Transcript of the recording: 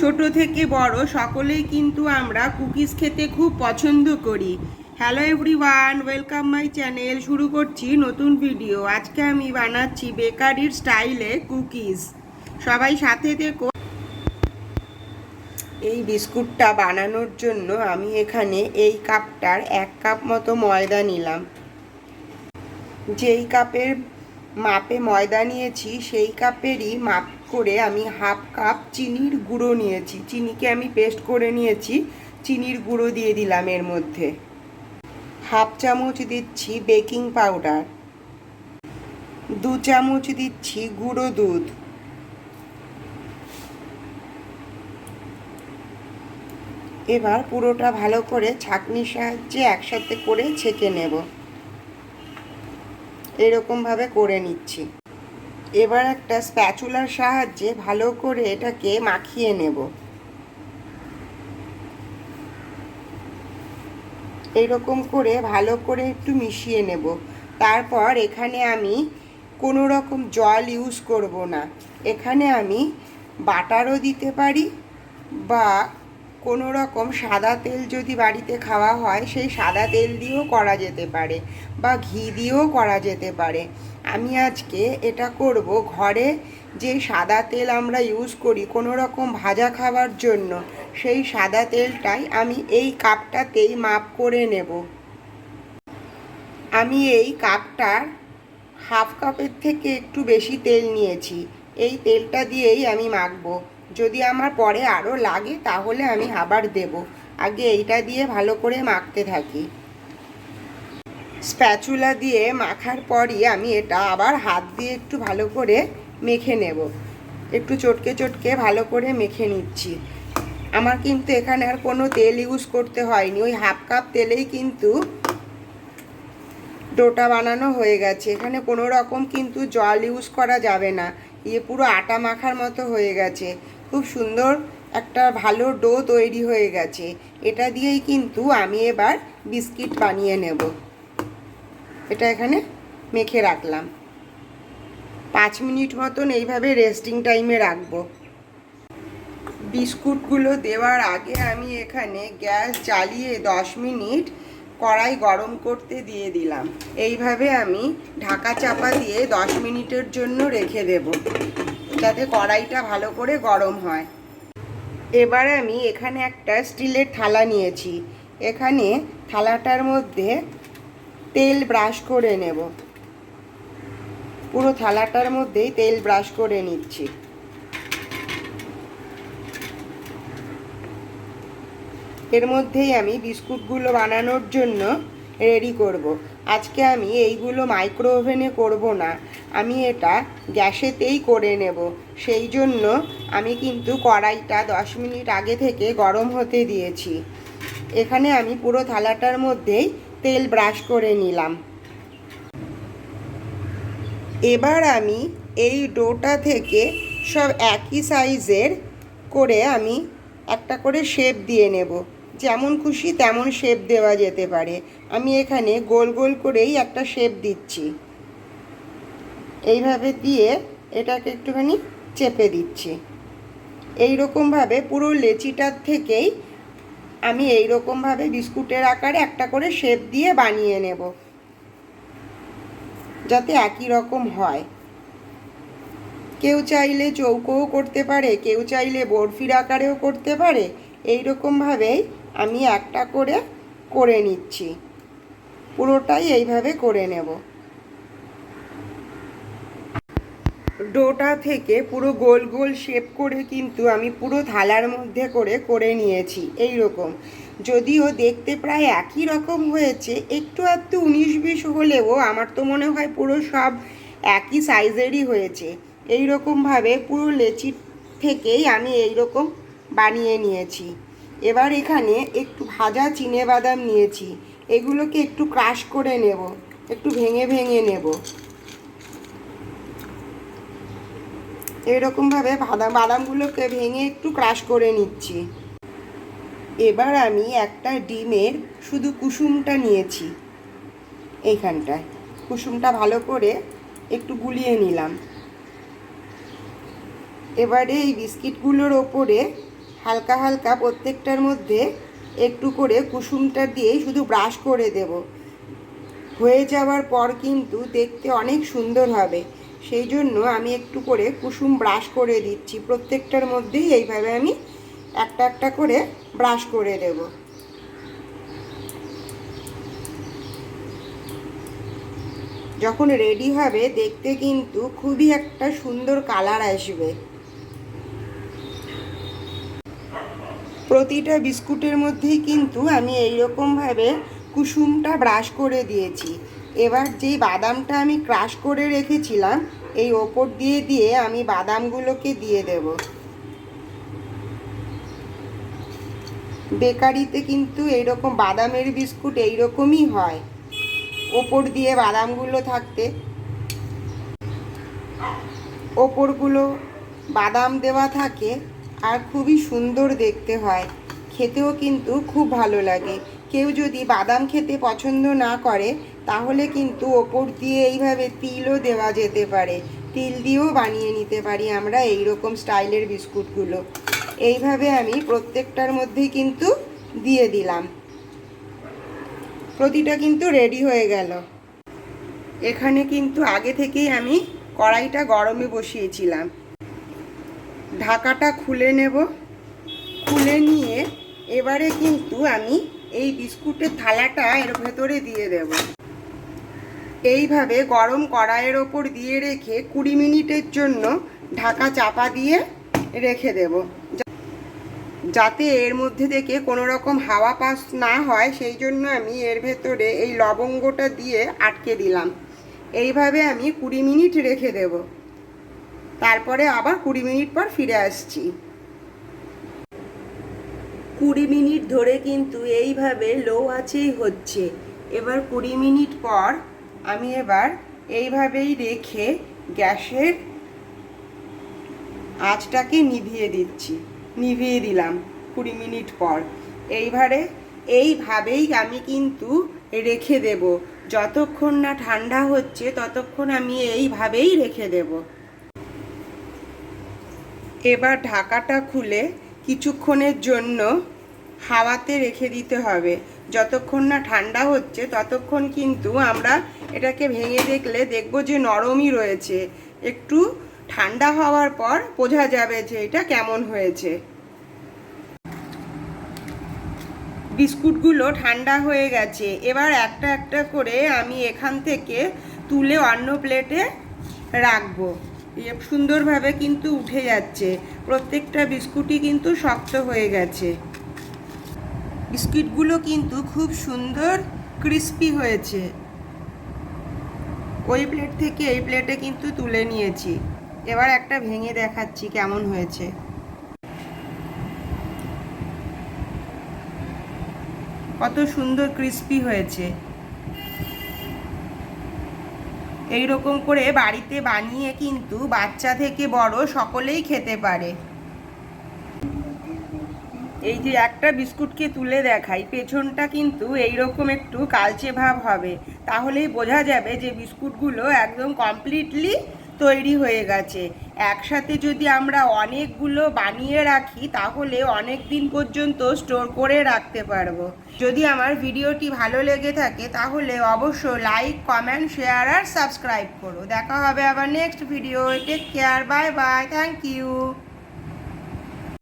ছোট থেকে বড় সকলেই কিন্তু আমরা কুকিজ খেতে খুব পছন্দ করি। Hello everyone welcome my channel শুরু করছি নতুন ভিডিও আজকে আমি বানাচ্ছি বেকারির স্টাইলে কুকিজ। সবাই সাথে থেকো। এই বিস্কুটটা বানানোর জন্য আমি এখানে এই কাপটার এক কাপ মতো ময়দা নিলাম। যেই কাপের মাপে ময়দা নিয়েছি, সেই কাপেরই মাপ করে আমি হাফ কাপ চিনির গুঁড়ো নিয়েছি। চিনিকে আমি পেস্ট করে নিয়েছি। চিনির গুঁড়ো দিয়ে দিলাম এর মধ্যে। হাফ চামচ দিচ্ছি বেকিং পাউডার। দু চামচ দিচ্ছি গুঁড়ো দুধ। এবার পুরোটা ভালো করে ছাঁকনির সাহায্যে একসাথে করে ছেঁকে নেব। এরকমভাবে করে নিচ্ছি। এবার একটা স্প্যাচুলার সাহায্যে ভালো করে এটাকে মাখিয়ে নেব। এইরকম করে ভালো করে একটু মিশিয়ে নেব। তারপর এখানে আমি কোনো রকম জল ইউজ করব না। এখানে আমি বাটারও দিতে পারি বা কোনো রকম সাদা তেল যদি বাড়িতে খাওয়া হয়, সেই সাদা তেল দিয়েও করা যেতে পারে বা ঘি দিয়েও করা যেতে পারে। আমি আজকে এটা করব ঘরে যে সাদা তেল আমরা ইউজ করি কোনো রকম ভাজা খাবার জন্য, সেই সাদা তেলটাই আমি এই কাপটাতেই মাপ করে নেব। আমি এই কাপটার হাফ কাপের থেকে একটু বেশি তেল নিয়েছি, এই তেলটা দিয়েই আমি মাখবো। যদি আমার পরে আরও লাগে তাহলে আমি আবার দেব। আগে এইটা দিয়ে ভালো করে মাখতে থাকি। স্প্যাচুলা দিয়ে মাখার পরই আমি এটা আবার হাত দিয়ে একটু ভালো করে মেখে নেব। একটু চটকে চটকে ভালো করে মেখে নিচ্ছি। আমার কিন্তু এখানে আর কোনো তেল ইউজ করতে হয়নি। ওই হাফ কাপ তেলেই কিন্তু ডোটা বানানো হয়ে গেছে। এখানে কোনো রকম কিন্তু জল ইউজ করা যাবে না। ইয়ে পুরো আটা মাখার মতো হয়ে গেছে। খুব সুন্দর একটা ভালো ডো তৈরি হয়ে গেছে। এটা দিয়েই কিন্তু আমি এবার বিস্কিট বানিয়ে নেব। এটা এখানে মেখে রাখলাম। পাঁচ মিনিট মতন এইভাবে রেস্টিং টাইমে রাখব। বিস্কুটগুলো দেওয়ার আগে আমি এখানে গ্যাস জ্বালিয়ে দশ মিনিট কড়াই গরম করতে দিয়ে দিলাম। এইভাবে আমি ঢাকা চাপা দিয়ে দশ মিনিটের জন্য রেখে দেব, যাতে কড়াইটা ভালো করে গরম হয়। এবার আমি এখানে একটা স্টিলের থালা নিয়েছি। এখানে থালাটার মধ্যে তেল ব্রাশ করে নেব। পুরো থালাটার মধ্যেই তেল ব্রাশ করে নিচ্ছি। এর মধ্যেই আমি বিস্কুটগুলো বানানোর জন্য রেডি করব। আজকে আমি এইগুলো মাইক্রো ওভেনে করব না। আমি এটা গ্যাসেতেই করে নেব। সেই জন্য আমি কিন্তু কড়াইটা দশ মিনিট আগে থেকে গরম হতে দিয়েছি। এখানে আমি পুরো থালাটার মধ্যেই তেল ব্রাশ করে নিলাম। এবার আমি এই ডোটা থেকে সব একই সাইজের করে আমি একটা করে শেপ দিয়ে নেব। যেমন খুশি তেমন শেপ দেওয়া যেতে পারে। আমি এখানে গোল গোল করেই একটা শেপ দিচ্ছি। এইভাবে দিয়ে এটাকে একটুখানি চেপে দিচ্ছি। এই রকমভাবে পুরো লেচিটার থেকেই আমি এই রকমভাবে বিস্কুটের আকারে একটা করে শেপ দিয়ে বানিয়ে নেব। যাতে একই রকম হয়। কেউ চাইলে চৌকোও করতে পারে, কেউ চাইলে বরফির আকারেও করতে পারে। এই রকমভাবেই আমি একটা করে করে নিচ্ছি। পুরোটাই এইভাবে করে নেব। ডোটা থেকে পুরো গোল গোল শেপ করে কিন্তু আমি পুরো থালার মধ্যে করে করে নিয়েছি এই রকম যদিও দেখতে প্রায় একই রকম হয়েছে, একটু একটু উনিশ বিশ হলেও আমার তো মনে হয় পুরো সব একই সাইজেরই হয়েছে। এই রকমভাবে পুরো লেচি থেকেই আমি এই রকম বানিয়ে নিয়েছি। এবার এখানে একটু ভাজা চিনে বাদাম নিয়েছি। এগুলোকে একটু ক্রাশ করে নেব, একটু ভেঙে ভেঙে নেব। এরকমভাবে বাদাম, বাদামগুলোকে ভেঙে একটু ক্রাশ করে নিচ্ছি। এবার আমি একটা ডিমের শুধু কুসুমটা নিয়েছি এইখানটায়। কুসুমটা ভালো করে একটু গুলিয়ে নিলাম। এবারে এই বিস্কিটগুলোর ওপরে হালকা হালকা প্রত্যেকটার মধ্যে একটু করে কুসুমটা দিয়ে শুধু ব্রাশ করে দেব। হয়ে যাওয়ার পর কিন্তু দেখতে অনেক সুন্দর হবে। সেই জন্য আমি একটু করে কুসুম ব্রাশ করে দিচ্ছি। প্রত্যেকটার মধ্যেই এইভাবে আমি একটা একটা করে ব্রাশ করে দেব। যখন রেডি হবে, দেখতে কিন্তু খুবই একটা সুন্দর কালার আসবে। প্রতিটা বিস্কুটের মধ্যেই কিন্তু আমি এই রকমভাবে কুসুমটা ব্রাশ করে দিয়েছি। এবার যেই বাদামটা আমি ক্রাশ করে রেখেছিলাম, এই ওপর দিয়ে দিয়ে আমি বাদামগুলোকে দিয়ে দেব। বেকারিতে কিন্তু এইরকম বাদামের বিস্কুট এইরকমই হয়, ওপর দিয়ে বাদামগুলো থাকতে। ওপরগুলো বাদাম দেওয়া থাকে আর খুবই সুন্দর দেখতে হয়, খেতেও কিন্তু খুব ভালো লাগে। কেউ যদি বাদাম খেতে পছন্দ না করে, তাহলে কিন্তু ওপর দিয়ে এইভাবে তিলও দেওয়া যেতে পারে। তিল দিয়েও বানিয়ে নিতে পারি আমরা এই রকম স্টাইলের বিস্কুটগুলো। এইভাবে আমি প্রত্যেকটার মধ্যেই কিন্তু দিয়ে দিলাম। প্রতিটা কিন্তু রেডি হয়ে গেল। এখানে কিন্তু আগে থেকেই আমি কড়াইটা গরমে বসিয়েছিলাম। ঢাকাটা খুলে নেব। খুলে নিয়ে এবারে কিন্তু আমি এই বিস্কুটের থালাটা এর ভেতরে দিয়ে দেব। এইভাবে গরম কড়াইয়ের ওপর দিয়ে রেখে কুড়ি মিনিটের জন্য ঢাকা চাপা দিয়ে রেখে দেব। যাতে এর মধ্যে থেকে কোনো রকম হাওয়া পাস না হয়, সেই জন্য আমি এর ভেতরে এই লবঙ্গটা দিয়ে আটকে দিলাম। এইভাবে আমি কুড়ি মিনিট রেখে দেব। তারপরে আবার কুড়ি মিনিট পর ফিরে আসছি। কুড়ি মিনিট ধরে কিন্তু এইভাবে লো আছেই হচ্ছে। এবার কুড়ি মিনিট পর আমি এবার এইভাবেই রেখে গ্যাসের আঁচটাকে নিভিয়ে দিচ্ছি, নিভিয়ে দিলাম কুড়ি মিনিট পর। এইবারে এইভাবেই আমি কিন্তু রেখে দেব। যতক্ষণ না ঠান্ডা হচ্ছে ততক্ষণ আমি এইভাবেই রেখে দেব। এবার ঢাকাটা খুলে কিছুক্ষণের জন্য হাওয়াতে রেখে দিতে হবে। যতক্ষণ না ঠান্ডা হচ্ছে, ততক্ষণ কিন্তু আমরা এটাকে ভেঙে দেখলে দেখব যে নরমই রয়েছে। একটু ঠান্ডা হওয়ার পর বোঝা যাবে যে এটা কেমন হয়েছে। বিস্কুটগুলো ঠান্ডা হয়ে গেছে। এবার একটা একটা করে আমি এখান থেকে তুলে অন্য প্লেটে রাখব। সুন্দরভাবে কিন্তু উঠে যাচ্ছে। প্রত্যেকটা বিস্কুটই কিন্তু শক্ত হয়ে গেছে। বিস্কিটগুলো কিন্তু খুব সুন্দর ক্রিস্পি হয়েছে। ওই প্লেট থেকে এই প্লেটে কিন্তু তুলে নিয়েছি। এবার একটা ভেঙে দেখাচ্ছি কেমন হয়েছে। কত সুন্দর ক্রিস্পি হয়েছে। এই রকম করে বাড়িতে বানিয়ে কিন্তু বাচ্চা থেকে বড় সকলেই খেতে পারে। এই যে একটা বিস্কুটকে তুলে দেখাই, পেছনটা কিন্তু এই রকম একটু কালচে ভাব হবে। তাহলেই বোঝা যাবে যে বিস্কুটগুলো একদম কমপ্লিটলি তৈরি হয়ে গেছে। একসাথে যদি আমরা অনেকগুলো বানিয়ে রাখি, তাহলে অনেক দিন পর্যন্ত স্টোর করে রাখতে পারব। যদি আমার ভিডিওটি ভালো লেগে থাকে, তাহলে অবশ্য লাইক কমেন্ট শেয়ার আর সাবস্ক্রাইব করো। দেখা হবে আবার next video take care bye bye thank you